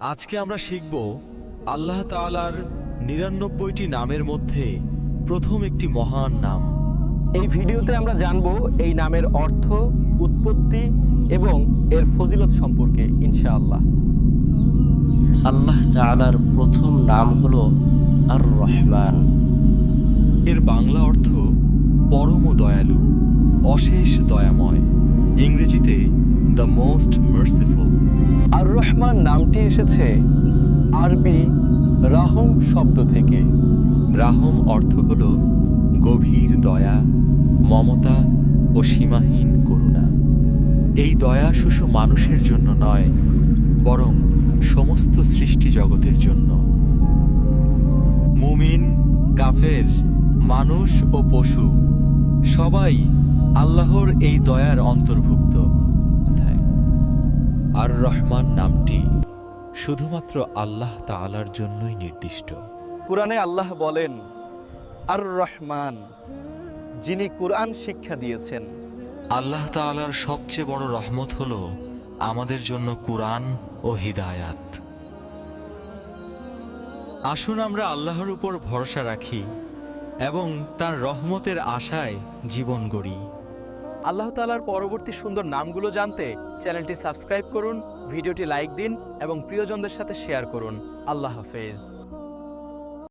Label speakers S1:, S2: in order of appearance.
S1: আজকে আমরা শিখব আল্লাহ তাআলার নিরানব্বইটি নামের মধ্যে প্রথম একটি মহান নাম।
S2: এই ভিডিওতে আমরা জানব এই নামের অর্থ উৎপত্তি এবং এর ফজিলত সম্পর্কে ইনশাআল্লাহ।
S3: আল্লাহ তাআলার প্রথম নাম হল আর রহমান
S1: এর বাংলা অর্থ পরম দয়ালু অশেষ দয়াময় ইংরেজিতে দ্য মোস্ট মার্সিফুল
S2: আর রহমান নামটি এসেছে আরবি রাহম শব্দ থেকে।
S1: রাহম অর্থ হল গভীর দয়া, মমতা ও সীমাহীন করুণা। এই দয়া শুধু মানুষের জন্য নয়, বরং সমস্ত সৃষ্টি জগতের জন্য। মুমিন, কাফের, মানুষ ও পশু সবাই আল্লাহর এই দয়ার অন্তর্ভুক্ত। আর রহমান নামটি শুধুমাত্র আল্লাহ তাআলার জন্যই নির্দিষ্ট।
S2: কোরআনে আল্লাহ বলেন আর রহমান যিনি কোরআন শিক্ষা দিয়েছেন।
S1: আল্লাহ তাআলার সবচেয়ে বড় রহমত হল আমাদের জন্য কুরআন ও হিদায়াত। আসুন আমরা আল্লাহর উপর ভরসা রাখি এবং তার রহমতের আশায় জীবন গড়ি।
S2: আল্লাহ তালার পরবর্তী সুন্দর নামগুলো জানতে চ্যানেলটি সাবস্ক্রাইব করুন, ভিডিওটি লাইক দিন এবং প্রিয়জনদের সাথে শেয়ার করুন। আল্লাহ হাফেজ।